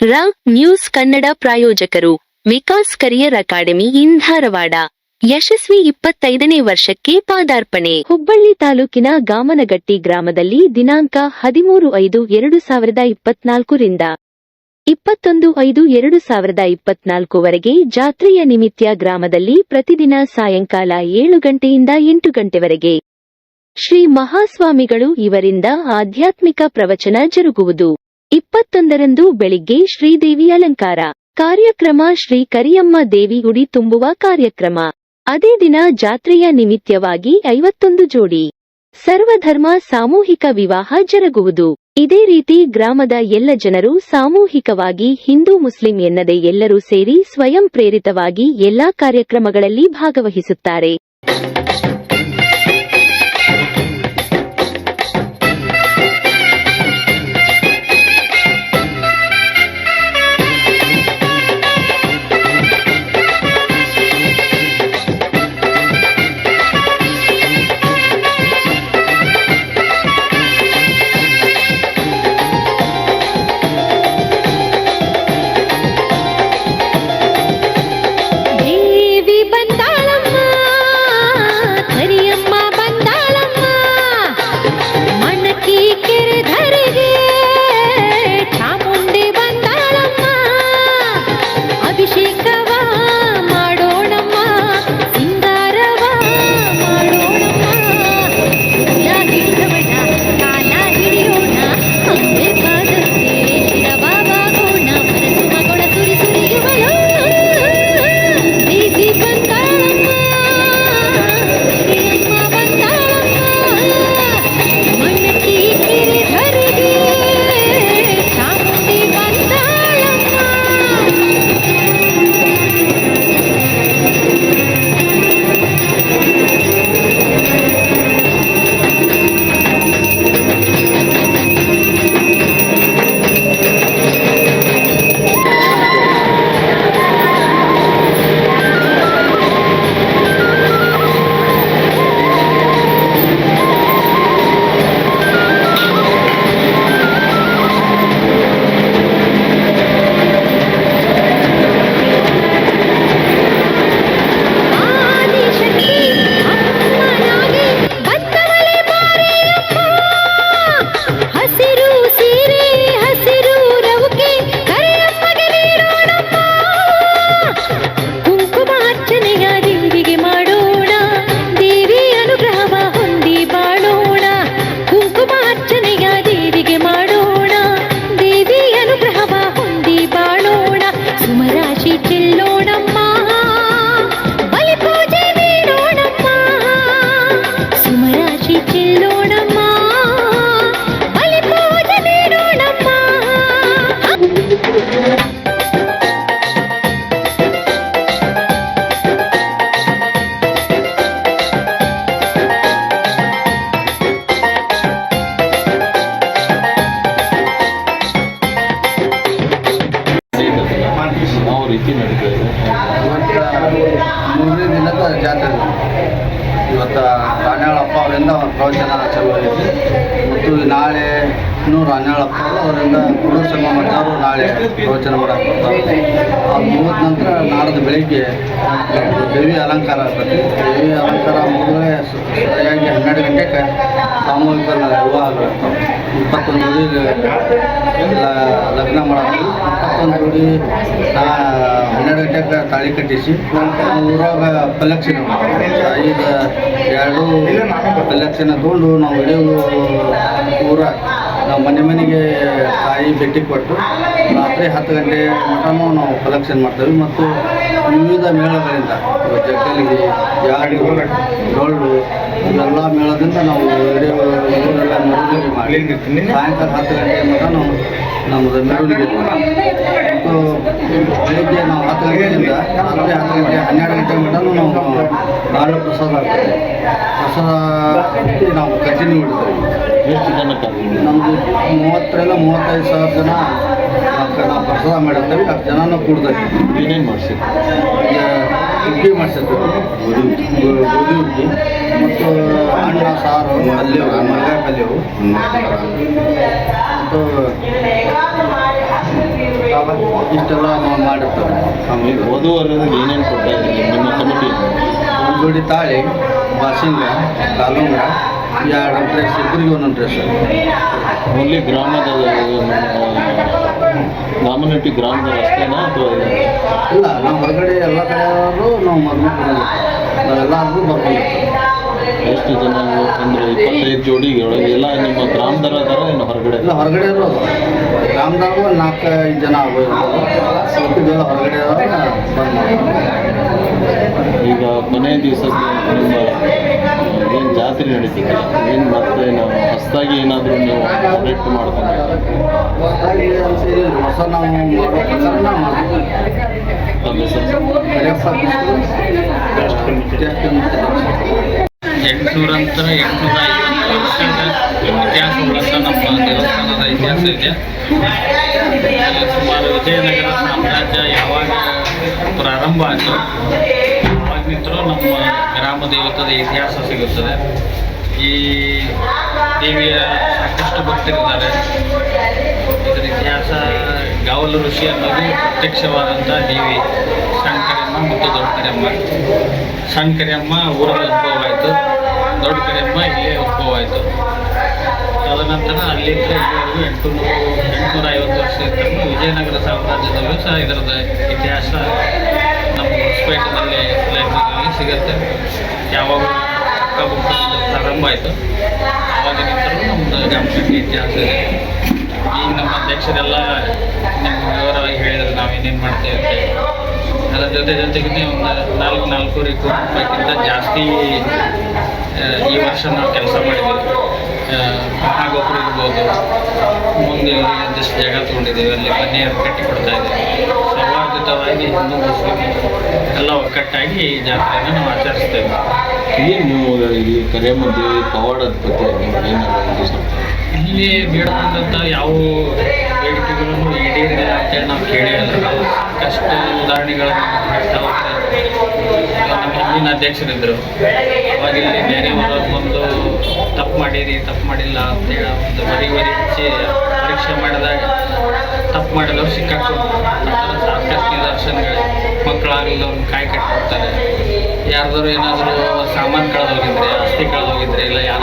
ರ ನ್ಯೂಸ್ ಕನ್ನಡ ಪ್ರಾಯೋಜಕರು Vikas career academy in Dharwad. ಯಶಸ್ವಿ ಇಪ್ಪತ್ತೈದನೇ ವರ್ಷಕ್ಕೆ ಪಾದಾರ್ಪಣೆ. ಹುಬ್ಬಳ್ಳಿ ತಾಲೂಕಿನ ಗಾಮನಗಟ್ಟಿ ಗ್ರಾಮದಲ್ಲಿ ದಿನಾಂಕ ಹದಿಮೂರು ಐದು ಎರಡು ಸಾವಿರದ ಇಪ್ಪತ್ನಾಲ್ಕರಿಂದ ಇಪ್ಪತ್ತೊಂದು ಐದು ಎರಡು ಸಾವಿರದ ಇಪ್ಪತ್ನಾಲ್ಕುವರೆಗೆ ಜಾತ್ರೆಯ ನಿಮಿತ್ಯ ಗ್ರಾಮದಲ್ಲಿ ಪ್ರತಿದಿನ ಸಾಯಂಕಾಲ ಏಳು ಗಂಟೆಯಿಂದ ಎಂಟು ಗಂಟೆವರೆಗೆ. ಶ್ರೀ ಮಹಾಸ್ವಾಮಿಗಳು ಇವರಿಂದ ಆಧ್ಯಾತ್ಮಿಕ ಪ್ರವಚನ ಜರುಗುವುದು. ಇಪ್ಪತ್ತೊಂದರಂದು ಬೆಳಿಗ್ಗೆ ಶ್ರೀದೇವಿ ಅಲಂಕಾರ. ಕಾರ್ಯಕ್ರಮ ಶ್ರೀ ಕರಿಯಮ್ಮ ದೇವಿ ಗುಡಿ ತುಂಬುವ ಕಾರ್ಯಕ್ರಮ. ಅದೇ ದಿನ ಜಾತ್ರೆಯ ನಿಮಿತ್ತವಾಗಿ ಐವತ್ತೊಂದು ಜೋಡಿ. ಸರ್ವಧರ್ಮ ಸಾಮೂಹಿಕ ವಿವಾಹ ಜರುಗುವುದು. ಇದೇ ರೀತಿ ಗ್ರಾಮದ ಎಲ್ಲ ಜನರು ಸಾಮೂಹಿಕವಾಗಿ ಹಿಂದೂ ಮುಸ್ಲಿಂ ಎನ್ನದೆ ಎಲ್ಲರೂ ಸೇರಿ ಸ್ವಯಂ ಪ್ರೇರಿತವಾಗಿ ಎಲ್ಲಾ ಕಾರ್ಯಕ್ರಮಗಳಲ್ಲಿ ಭಾಗವಹಿಸುತ್ತಾರೆ. ಜಾತ್ರೆ. ಇವತ್ತು ರಾಣ್ಯಾಳಪ್ಪ ಅವರಿಂದ ಪ್ರವಚನ ಚಲೋ ಮತ್ತು ನಾಳೆ ಇನ್ನೂ ರಾಣ್ಯಾಳಪ್ಪ ಅವರಿಂದ ಸಂಗಮ ಮಠದವರು ನಾಳೆ ಪ್ರವಚನ ಮಾಡಕ್ಕೆ ಬರ್ತಾರೆ. ಮುಗಿದ ನಂತರ ನಾಡ್ದು ಬೆಳಿಗ್ಗೆ ದೇವಿ ಅಲಂಕಾರ ಆಗ್ತದೆ. ದೇವಿ ಅಲಂಕಾರ ಮುಗಿದ್ರೆ ಸರಿಯಾಗಿ ಹನ್ನೆರಡು ಗಂಟೆಗೆ ಸಾಮೂಹಿಕ ವಿವಾಹ ಇಪ್ಪತ್ತೊಂದು ಲ- ಲಗ್ನ ಮಾಡಕ್ಕೆ ಇಪ್ಪತ್ತೊಂದು ನಾ ಹನ್ನೆರಡು ಗಂಟೆಗೆ ತಾಳಿ ಕಟ್ಟಿಸಿ ಊರಾಗ ಪಲಕ್ಷಣ ಐದು ಎರಡು ಪಲಕ್ಷಣ ತೊಗೊಂಡು ನಾವು ಇಡೀ ಊರ ನಾವು ಮನೆ ಮನೆಗೆ ತಾಯಿ ಭೇಟಿ ಕೊಟ್ಟು ರಾತ್ರಿ ಹತ್ತು ಗಂಟೆ ಮಟನೂ ನಾವು ಕಲೆಕ್ಷನ್ ಮಾಡ್ತೇವೆ ಮತ್ತು ವಿವಿಧ ಮೇಳಗಳಿಂದ ಜಗ್ಗಲಿಗೆ ಯಾಡಿ ಡೊಳ್ಳು ಇವೆಲ್ಲ ಮೇಳದಿಂದ ನಾವು ಮೆರವಣಿಗೆ ಮಾಡಿ ಸಾಯಂಕಾಲ ಹತ್ತು ಗಂಟೆ ಮಟ್ಟ ನಾವು ನಮ್ಮದು ಮೆರವಣಿಗೆ ಮತ್ತು ಬೆಳಿಗ್ಗೆ ನಾವು ಹತ್ತು ಗಂಟೆಯಿಂದ ರಾತ್ರಿ ಹತ್ತು ಗಂಟೆ ಹನ್ನೆರಡು ಗಂಟೆ ಮಟ್ಟನೂ ನಾವು ನಾಳೆ ಪ್ರಸಾದ ಆಗ್ತದೆ ಪ್ರಸಾದ ನಾವು ಕಂಟಿನ್ಯೂ ಇಡ್ತೇವೆ ನಮ್ಮದು ಮೂವತ್ತರಿಂದ ಮೂವತ್ತೈದು ಸಾವಿರ ಜನ ನಾವು ಪ್ರಸಾದ ಮಾಡಿರ್ತೇವೆ ಅಷ್ಟು ಜನನೂ ಕೂಡ್ತೈತಿ ಏನೇನು ಮಾಡಿಸಿ ಈಗ ಹುಗ್ಗಿ ಮಾಡಿಸಿರ್ತೀವಿ ಗೋಧಿ ಹುಗ್ಗಿ ಮತ್ತು ಅನ್ನ ಸಾರು ಪಲ್ಯವು ಮಲ್ಗಾಯಿ ಪಲ್ಯವು. ಮತ್ತು ಇಷ್ಟೆಲ್ಲ ನಾವು ಮಾಡಿರ್ತಾರೆ ನಮಗೆ ವಧುವರರಿಗೆ ಏನೇನು ಕೊಡ್ತಾ ಇದ್ದೀರಿ? ನಿಮ್ಮ ಕಮಿಟಿ? ಒಂದು ಜೋಡಿ ತಾಳಿ. ಬಾಸಿಂಗ ಕಾಲುಂಗ ಎರಡು ಡ್ರೆಸ್ ಇಬ್ಬರಿಗೆ ಒಂದೊಂದು ಡ್ರೆಸ್ ಓನ್ಲಿ ಗ್ರಾಮದ ನಾಮನಟ್ಟಿ ಗ್ರಾಮದ ರಸ್ತೆನ ಅಥವಾ? ಇಲ್ಲ ನಾವು ಹೊರಗಡೆ ಎಲ್ಲ ಕಡೆಯವರು ನಾವು ಮದುವೆ ನಾವೆಲ್ಲರಿಗೂ ಬರ್ಕೊಂಡಿರ್ತೀವಿ ಎಷ್ಟು ಜನ ಅಂದ್ರೆ ಇಪ್ಪತ್ತೈದು ಜೋಡಿ ಎಲ್ಲ ನಿಮ್ಮ ಗ್ರಾಮದರ ಅದಾರ ಏನು ಹೊರಗಡೆ? ಇಲ್ಲ ಹೊರಗಡೆ ಇರೋದು ಗ್ರಾಮದಾಗ ಒಂದು ನಾಲ್ಕೈದು ಜನ ಆಗೋದು ಹೊರಗಡೆ ಈಗ ಕೊನೆಯ ದಿವಸ ನಿಮ್ಮ ಏನು ಜಾತ್ರೆ ನಡೀತಿದೆ? ಏನು ಮತ್ತೆ ನಾವು ಹೊಸದಾಗಿ ಏನಾದರೂ ನೀವು ಸೆಲೆಕ್ಟ್ ಮಾಡ್ಕೊಂಡು ಹೊಸ ನಾವು ಮಾಡ್ತೀವಿ. ಟೆಸ್ಟ್ ಎಂಟುನೂರ ಐವತ್ತು ವರ್ಷದ ಇತಿಹಾಸ ಉಳಿದ ನಮ್ಮ ದೇವಸ್ಥಾನದ ಇತಿಹಾಸ ಇದೆ. ಸುಮಾರು ವಿಜಯನಗರ ಸಾಮ್ರಾಜ್ಯ ಯಾವಾಗ ಪ್ರಾರಂಭ ಆಯಿತು ಯಾವಾಗಿದ್ದರೂ ನಮ್ಮ ಗ್ರಾಮ ದೇವತದ ಇತಿಹಾಸ ಸಿಗುತ್ತದೆ. ಈ ದೇವಿಯ ಸಾಕಷ್ಟು ಭಕ್ತರಿದ್ದಾರೆ. ಇದರ ಇತಿಹಾಸ ಗಾವಲು ಋಷಿ ಅನ್ನೋದು ಪ್ರತ್ಯಕ್ಷವಾದಂಥ ದೇವಿ ಶಂಕರಮ್ಮ ಮತ್ತು ದೊಡ್ಡ ಕರಿಯಮ್ಮ ಊರಲ್ಲಿ ಉದ್ಭವ ಆಯಿತು ದೊಡ್ಡ ಕರಿಯಮ್ಮ ಇಲ್ಲೇ ಉದ್ಭವ ಆಯಿತು ತದನಂತರ ಅಲ್ಲಿಂದ ಇಲ್ಲಿವರೆಗೂ ಎಂಟುನೂರು ಎಂಟುನೂರ ಐವತ್ತು ವರ್ಷದಿಂದ ವಿಜಯನಗರ ಸಾಮ್ರಾಜ್ಯದಲ್ಲೂ ಸಹ ಇದರದ ಇತಿಹಾಸ ನಮ್ಮ ಹೊಸಪೇಟೆನಲ್ಲಿ ಲೈಬ್ರರಿಯಲ್ಲಿ ಸಿಗುತ್ತೆ. ಯಾವಾಗ ಪ್ರಾರಂಭ ಆಯಿತು. ಅವಾಗಿನಿಂದಲೂ ನಮ್ಮದು ಗಮನಕ್ಕೆ ಇತಿಹಾಸ ಇದೆ. ಈಗ ನಮ್ಮ ಅಧ್ಯಕ್ಷರೆಲ್ಲ ನಿಮ್ಗೆ ವಿವರವಾಗಿ ಹೇಳಿದ್ರು ನಾವು ಏನೇನು ಮಾಡ್ತೇವೆ ಅಂತ. ಅದರ ಜೊತೆ ಜೊತೆಗೆ ಒಂದು ನಾಲ್ಕು ನಾಲ್ಕೂವರೆ ಕೋಟಿ ರೂಪಾಯಿಗಿಂತ ಜಾಸ್ತಿ ಈ ವರ್ಷ ನಾವು ಕೆಲಸ ಮಾಡಿದ್ದೀವಿ. ಮಹಾಗೋಪುರ ಇರ್ಬೋದು ಮುಂದೆ ಇಲ್ಲಿ ಒಂದಿಷ್ಟು ಜಾಗ ತೊಗೊಂಡಿದ್ದೀವಿ ಅಲ್ಲಿ ಮನೆ ಕಟ್ಟಿಕೊಡ್ತಾ ಇದ್ದೀವಿ. ಸೌಹಾರ್ದಿತವಾಗಿ ಹಿಂದೂ ಮುಸ್ಲಿಂ ಎಲ್ಲ ಒಕ್ಕಟ್ಟಾಗಿ ಈ ಜಾತ್ರೆಯನ್ನು ನಾವು ಆಚರಿಸ್ತೇವೆ. ಏನು ನೀವು ಈ ಕರೆ ದೇವಿ ಪವಾಡದ ಬಗ್ಗೆ ಇಲ್ಲಿ ಬೇಡಕೊಂಡಂಥ ಯಾವ ಅಂತೇಳಿ ನಾವು ಕೇಳಿ ಸಾಕಷ್ಟು ಉದಾಹರಣೆಗಳನ್ನು ಹಿಂದಿನ ಅಧ್ಯಕ್ಷರಿದ್ದರು ಅವಾಗ ಇಲ್ಲಿ ಒಂದು ತಪ್ಪು ಮಾಡಿರಿ, ತಪ್ಪು ಮಾಡಿಲ್ಲ ಅಂತೇಳಿ ಒಂದು ಬರಿ ಬರಿ ಹಚ್ಚಿ ಪರೀಕ್ಷೆ ಮಾಡಿದಾಗ ತಪ್ಪು ಮಾಡಿದವ್ರು ಸಿಕ್ಕಾಕೊಂಡು ಸಾಕಷ್ಟು ನಿದರ್ಶನಗಳು. ಮಕ್ಕಳಾಗಲಿಲ್ಲ ಅವ್ರನ್ನ ಕಾಯಿ ಕಟ್ಟಿರ್ತಾರೆ ಯಾರಾದರೂ ಏನಾದರೂ ಸಾಮಾನು ಕಳೆದೋಗಿದ್ರೆ, ಆಸ್ತಿ ಕಳೆದೋಗಿದ್ರೆ, ಇಲ್ಲ ಯಾರ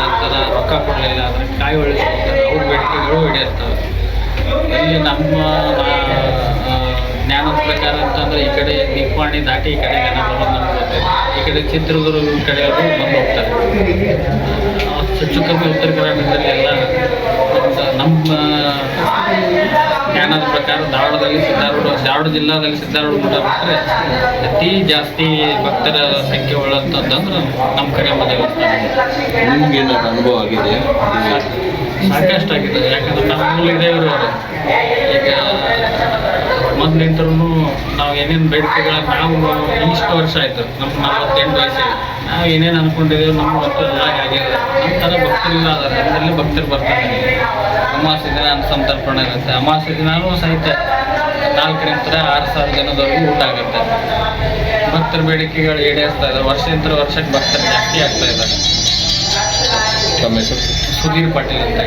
ರೊಕ್ಕ ಕೊಡಲಿಲ್ಲ ಅದನ್ನ ಕಾಯಿ ಉಳಿಸ್ಕೊತಾರೆ ಅವ್ರ ಬೇಡಿಕೆಗಳು ಈಡೇರ್ತವೆ. ಇಲ್ಲಿ ನಮ್ಮ ಅಂತಂದ್ರೆ ಈ ಕಡೆ ನಿಪ್ಪಾಣಿ ದಾಟಿ ಈ ಕಡೆ ಈ ಕಡೆ ಚಿತ್ರದುರ್ಗ ಕಡೆಯವರು ಬಂದು ಹೋಗ್ತಾರೆ. ಹೆಚ್ಚು ಕಮ್ಮಿ ಉತ್ತರ ಕರ್ನಾಟಕದಲ್ಲಿ ಎಲ್ಲ ನಮ್ಮ ಜ್ಞಾನದ ಪ್ರಕಾರ ಧಾರವಾಡದಲ್ಲಿ ಸಿದ್ಧಾರೂಢ ಧಾರವಾಡ ಜಿಲ್ಲಾದಲ್ಲಿ ಸಿದ್ಧಾರೂಢ ಮಠ ಬಿಟ್ಟರೆ ಅತಿ ಜಾಸ್ತಿ ಭಕ್ತರ ಸಂಖ್ಯೆ ಉಳ್ಳಂಥದ್ದಂದ್ರೆ ನಮ್ಮ ಕಡೆ ದೇವಸ್ಥಾನ. ನಿಮ್ಗೆ ಅನುಭವ ಆಗಿದೆ ಸಾಕಷ್ಟು ಆಗಿದೆ ಯಾಕಂದ್ರೆ ನಮ್ಮ ಮೂಲ ದೇವರು ಈಗ ಮೊದಲಿಂತರೂ ನಾವು ಏನೇನು ಬೇಡಿಕೆಗಳ ನಾವು ಇಷ್ಟು ವರ್ಷ ಆಯಿತು ನಮ್ಮ ನಲವತ್ತೆಂಟು ವಯಸ್ಸು ನಾವು ಏನೇನು ಅಂದ್ಕೊಂಡಿದ್ದೀವಿ ನಮ್ಮ ಮತ್ತು ಎಲ್ಲ ಆಗಿಲ್ಲ ನಮ್ಮ ಥರ ಭಕ್ತರಿಲ್ಲ ಅದ ನಮ್ಮಲ್ಲಿ ಭಕ್ತರು ಬರ್ತಾರೆ ಅಮಾವಾಸ್ಯೆ ದಿನ ಅಂತ ಸಂತರ್ಪಣೆ ಇರುತ್ತೆ ಅಮಾವಾಸ್ಯೆ ದಿನವೂ ಸಹಿತ ನಾಲ್ಕರಿಂದ ಆರು ಸಾವಿರ ಜನದವರೆಗೂ ಊಟ ಆಗುತ್ತೆ ಭಕ್ತರ ಬೇಡಿಕೆಗಳು ಈಡೇರಿಸ್ತಾ ಇದ್ದಾರೆ ವರ್ಷದಿಂದ ವರ್ಷಕ್ಕೆ ಭಕ್ತರು ಜಾಸ್ತಿ ಆಗ್ತಾ ಇದ್ದಾರೆ ತಮ್ಮ ಹೆಸರು ಸುಧೀರ್ ಪಾಟೀಲ್ ಅಂತ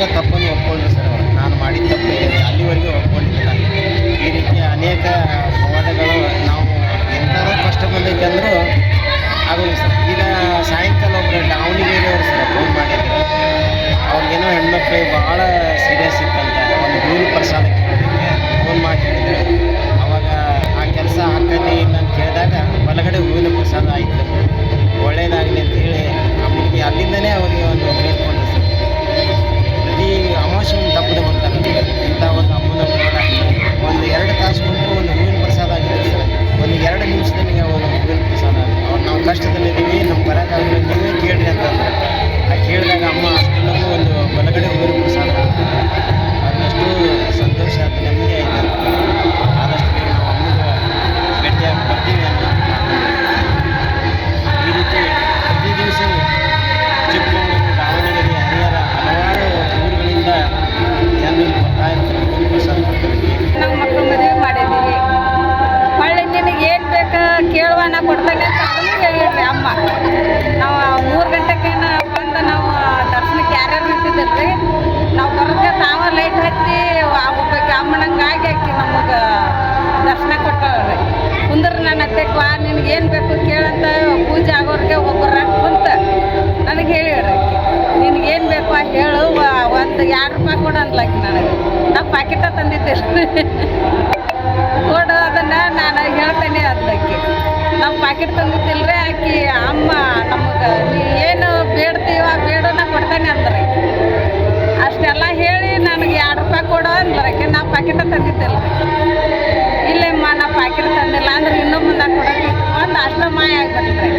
ಬಂದು ಒಪ್ಕೊಂಡ್ರು ಸರ್ ನಾನು ಮಾಡಿದ ತಪ್ಪು ಅಲ್ಲಿವರೆಗೂ ಒಪ್ಕೊಂಡಿದ್ದಿಲ್ಲ ಈ ರೀತಿ ಅನೇಕ ಹೋರಾಟಗಳು ನಾವು ಎಂಥದೋ ಕಷ್ಟ ಬಂದೈತೆ ಅಂದರೂ ಆಗೋಲ್ಲ ಸರ್. ಈಗ ಸಾಯಂಕಾಲ ಒಬ್ಬರು ದಾವಣಗೆರೆಯವರು ಸರ್ ಫೋನ್ ಮಾಡಿದ್ರು. ಅವ್ರಿಗೇನೋ ಹೆಣ್ಮಕ್ಳಿಗೆ ಭಾಳ ಸೀರಿಯಸ್ ಇತ್ತಂತ. ಒಂದು ಗುರು ಪ್ರಸಾದ ಫೋನ್ ಮಾಡಿ ಹೇಳಿದ್ರು. ಅವಾಗ ಆ ಕೆಲಸ ಆಗ್ತೈತಿ ಇಲ್ಲ ಅಂತ ಕೇಳಿದಾಗ ಬಲಗಡೆ ಹೂವಿನ ಪ್ರಸಾದ ಆಯಿತು. ಒಳ್ಳೇದಾಗಲಿ ಅಂತೇಳಿ ಅಮ್ಮನಿಗೆ ಹತ್ತಕ್ಕೆ ನಿನಗೆ ಏನು ಬೇಕು ಕೇಳಂತ ಪೂಜೆ ಆಗೋರಿಗೆ ಒಬ್ಬರ ಕುಂತ ನನಗೆ ನಿನಗೆ ಏನು ಬೇಕು ಹೇಳು ಒಂದು ಎರಡು ರೂಪಾಯಿ ಕೊಡು ನನಗೆ. ನಾ ಪ್ಯಾಕೆಟ ತಂದಿದ್ದೆ. ಕೊಡು ಅದನ್ನು ನಾನು ಹೇಳ್ತೇನೆ ಅದಕ್ಕೆ ನಾವು ಪ್ಯಾಕೆಟ್ ತಂದಿದ್ದಿಲ್ರಿ ಆಕಿ, ಅಮ್ಮ ನಮಗೆ ಏನು ಬೇಡ್ತೀವ ನಾ ಕೊಡ್ತೇನೆ ಅಂತಾರೆ ಅಷ್ಟೆಲ್ಲ ಹೇಳಿ ನನಗೆ ಎರಡು ರೂಪಾಯಿ ಕೊಡು ಅಂದ್ರೆ ನಾ ಪ್ಯಾಕೆಟ ತಂದಿದ್ದಿಲ್ಲ. ಇಲ್ಲಮ್ಮ ನಾ ಪ್ಯಾಕೆಟ್ ತಂದಿಲ್ಲ ಅಂದ್ರೆ ಇನ್ನೂ ಮುಂದೆ ಕೊಡೋಕೆ ಒಂದು ಅಷ್ಟು ಮಾಯ ಆಗ್ಬಿಟ್ರಿ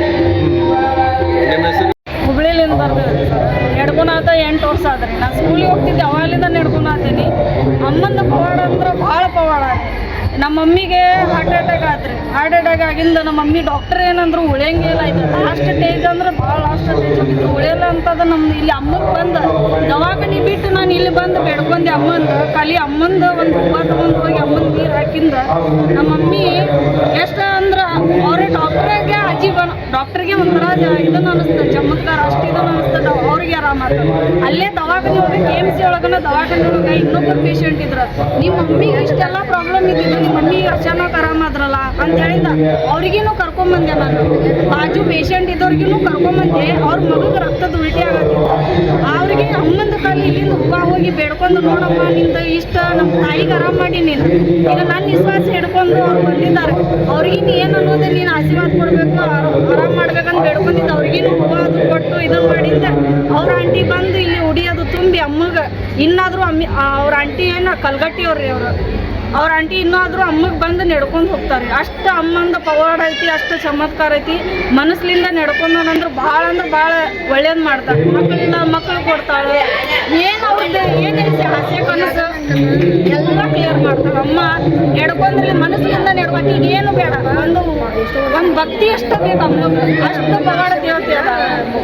ಹುಬ್ಳಿಲಿಂದ ಬರ್ತೀವಿ ನಡ್ಕೊನಾತ ಎಂಟು ವರ್ಷ ಆದ್ರಿ. ನಾನು ಸ್ಕೂಲಿಗೆ ಹೋಗ್ತಿದ್ದೆ ಅವಾಗಲಿಂದ ನಡ್ಕೊನಾತೀನಿ ಅಮ್ಮಂದ ಪವಾಡ ಅಂದ್ರೆ ಭಾಳ ಪವಾಡ. ನಮ್ಮ ಮಮ್ಮಿಗೆ ಹಾರ್ಟ್ ಅಟ್ಯಾಕ್ ಆತ್ರಿ ಹಾರ್ಟ್ ಅಟ್ಯಾಕ್ ಆಗಿಂದ ನಮ್ಮ ಮಮ್ಮಿ ಡಾಕ್ಟರ್ ಏನಂದ್ರು ಉಳಿಯಂಗಿಲ್ಲ ಇದು ಲಾಸ್ಟ್ ಸ್ಟೇಜ್ ಅಂದ್ರೆ ಭಾಳ ಲಾಸ್ಟ್ ಸ್ಟೇಜ್ ಆಗಿತ್ತು. ಉಳಿಯಲ್ಲ ಅಂತದ ನಮ್ದು ಇಲ್ಲಿ ಅಮ್ಮಗೆ ಬಂದು. ದವಾಖಾನೆ ಬಿಟ್ಟು ನಾನು ಇಲ್ಲಿ ಬಂದು ಬೆಡ್ಕೊಂಡೆ ಅಮ್ಮಂದು ಖಾಲಿ ಅಮ್ಮಂದು ಒಂದು ಹೂವ ತಗೊಂಡು ಹೋಗಿ ಅಮ್ಮನ ನೀರು ಹಾಕಿಂದ ನಮ್ಮ ಮಮ್ಮಿ ಎಷ್ಟು ಅಂದ್ರೆ ಅವ್ರ ಡಾಕ್ಟ್ರಿಗೆ ಅಜ್ಜಿ ಬನ ಡಾಕ್ಟ್ರಿಗೆ ಒಂಥರ ಇದನ್ನ ಅನಿಸ್ತದೆ ಚಮತ್ಕಾರ. ಅಷ್ಟು ಇದನ್ನ ಅನಿಸ್ತದ ಅವ್ರಿಗೆ ಆರಾಮ ಅಲ್ಲೇ ದವಾಖಾನೆ ಒಳಗೆ ಕೆ ಎಂ ಸಿ ಒಳಗನ ದವಾಖಾನೆ ಒಳಗೆ ಇನ್ನೊಬ್ಬರು ಪೇಷಂಟ್ ಇದ್ರ. ನಿಮ್ಮ ಮಮ್ಮಿಗೆ ಇಷ್ಟೆಲ್ಲ ಮಮ್ಮಿಗೆ ಅಚಾನಕ್ ಆರಾಮಾದ್ರಲ್ಲ ಅಂತ ಹೇಳಿದ ಅವ್ರಿಗೇನು ಕರ್ಕೊಂಬಂದೆ ನಾನು. ಬಾಜು ಪೇಷಂಟ್ ಇದ್ದವ್ರಿಗೂ ಕರ್ಕೊಂಬಂದೆ. ಅವ್ರ ಮಗಗೆ ರಕ್ತದ ಉಲ್ಟಿ ಆಗತ್ತಿತ್ತು ಅವ್ರಿಗೆ ಅಮ್ಮಂದ ಕಾಲಿ ಇಲ್ಲಿಂದ ಹೋಗಿ ಬೇಡ್ಕೊಂಡು ನೋಡಮ್ಮ ನಿಂದ ಇಷ್ಟ ನಮ್ಮ ತಾಯಿಗೆ ಆರಾಮ ಮಾಡಿ ನೀನು. ಈಗ ನನ್ನ ವಿಶ್ವಾಸ ಹಿಡ್ಕೊಂಡು ಅವ್ರು ಬಂದಿದ್ದಾರೆ. ಅವ್ರಿಗೆ ಏನು ಅನ್ನೋದು ನೀನು ಆಶೀರ್ವಾದ ಕೊಡಬೇಕು ಆರಾಮ ಮಾಡ್ಬೇಕಂತ ಬೇಡ್ಕೊಂಡಿದ್ದ ಅವ್ರಿಗೇನು ಹುಬ್ಬ ಅದು ಕೊಟ್ಟು ಇದನ್ನು ಮಾಡಿದ್ದೆ. ಅವ್ರ ಆಂಟಿ ಬಂದು ಇಲ್ಲಿ ಉಡಿಯೋದು ತುಂಬಿ ಅಮ್ಮಗೆ. ಇನ್ನಾದರೂ ಅಮ್ಮಿ ಅವ್ರ ಆಂಟಿ ಏನು ಕಲ್ಗಟ್ಟಿಯವ್ರಿ ಅವರು. ಅವ್ರ ಆಂಟಿ ಇನ್ನಾದರೂ ಅಮ್ಮಗೆ ಬಂದು ನಡ್ಕೊಂಡು ಹೋಗ್ತಾರೆ. ಅಷ್ಟು ಅಮ್ಮಂದ ಪವಾಡ ಐತಿ, ಅಷ್ಟು ಚಮತ್ಕಾರ ಐತಿ. ಮನಸ್ಲಿಂದ ನಡ್ಕೊಂಡು ಅಂದ್ರೆ ಭಾಳ ಅಂದ್ರೆ ಭಾಳ ಒಳ್ಳೇದು ಮಾಡ್ತಾರೆ. ಮಕ್ಕಳಿಂದ ಮಕ್ಕಳು ಕೊಡ್ತಾಳೆ. ಏನು ಅವ್ರದ್ದು ಏನೈತಿ ಹಾಸ್ಯ ಕನಸು? ಎಲ್ಲ ಕ್ಲಿಯರ್ ಮಾಡ್ತಾಳೆ. ಅಮ್ಮ ನಡ್ಕೊಂಡ್ರೆ ಮನಸ್ಸಿನಿಂದ ನೆಡ್ಬೇಕು ಈಗ ಏನು ಬೇಡ. ಒಂದು ಒಂದು ಭಕ್ತಿ ಅಷ್ಟು ಬೇಕು ಅಮ್ಮ ಅಷ್ಟು ಪವಾಡ ದೇವತೆ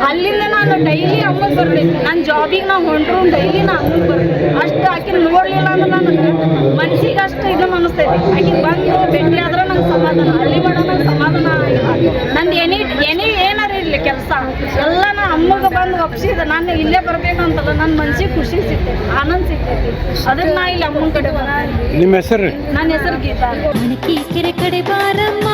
ಅಲ್ಲಿಂದ ನಾನು ಡೈಲಿ ಅಮ್ಮಗೆ ಬರ್ಬೇಕು ನನ್ನ ಜಾಬಿಗೆ ನಾವು ಹೊಂಟ್ರು ಡೈಲಿ ನಾ ಅಮ್ಮಗೆ ಬರ್ಬೇಕು ಅಷ್ಟು ಆಕಿ ನೋಡಲಿಲ್ಲ ಅಂದ್ರೆ ನನಗೆ ಮನ್ಸಿಗೆ ಅಷ್ಟು ಇದು ಅನಿಸ್ತೈತಿ ಆಕಿ ಬಂದು ಭೇಟಿ ಆದ್ರೆ ನಂಗೆ ಸಮಾಧಾನ. ಅಲ್ಲಿ ಬೇಡ ನಂಗೆ ಸಮಾಧಾನ ಇಲ್ಲ ನಂದು ಏನೇ ಏನೇ ಏನಾರ ಇರಲಿ ಕೆಲಸ ಎಲ್ಲ ನಾ ಅಮ್ಮಗೆ ಬಂದು ಒಪ್ಸಿದ ನಾನು ಇಲ್ಲೇ ಬರ್ಬೇಕಂತಲ್ಲ ನನ್ನ ಮನ್ಸಿಗೆ ಖುಷಿ ಸಿಗ್ತೈತಿ ಆನಂದ ಸಿಗ್ತೈತಿ. ಅದನ್ನ ನಾ ಇಲ್ಲಿ ಅಮ್ಮನ ಕಡೆ ಬರ ನಿಮ್ಮ ಹೆಸರು ನನ್ನ ಹೆಸರು ಗೀತಾ ಕಡೆ ಬಾರಮ್ಮ